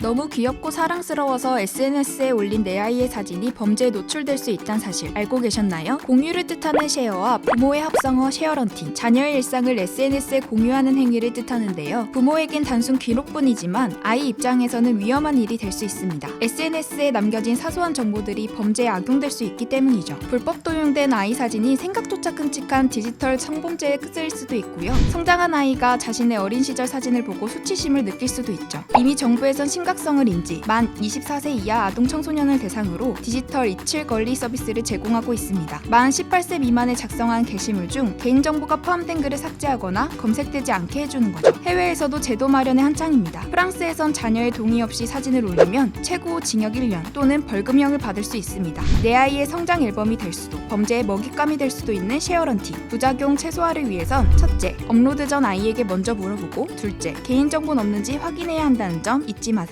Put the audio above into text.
너무 귀엽고 사랑스러워서 SNS에 올린 내 아이의 사진이 범죄에 노출될 수 있다는 사실 알고 계셨나요? 공유를 뜻하는 쉐어와 부모의 합성어 쉐어런팅, 자녀의 일상을 SNS에 공유하는 행위를 뜻하는데요. 부모에겐 단순 기록뿐이지만 아이 입장에서는 위험한 일이 될 수 있습니다. SNS에 남겨진 사소한 정보들이 범죄에 악용될 수 있기 때문이죠. 불법 도용된 아이 사진이 생각조차 끔찍한 디지털 성범죄에 쓰일 수도 있고요. 성장한 아이가 자신의 어린 시절 사진을 보고 수치심을 느낄 수도 있죠. 이미 정부에선 심각성을 인지 만 24세 이하 아동 청소년을 대상으로 디지털 이칠 권리 서비스를 제공하고 있습니다. 만 18세 미만에 작성한 게시물 중 개인정보가 포함된 글을 삭제하거나 검색되지 않게 해주는 거죠. 해외에서도 제도 마련에 한창입니다. 프랑스에선 자녀의 동의 없이 사진을 올리면 최고 징역 1년 또는 벌금형을 받을 수 있습니다. 내 아이의 성장 앨범이 될 수도 범죄의 먹잇감이 될 수도 있는 쉐어런팅 부작용 최소화를 위해선 첫째 업로드 전 아이에게 먼저 물어보고 둘째 개인정보는 없는지 확인해야 한다는 점 잊지 마세요.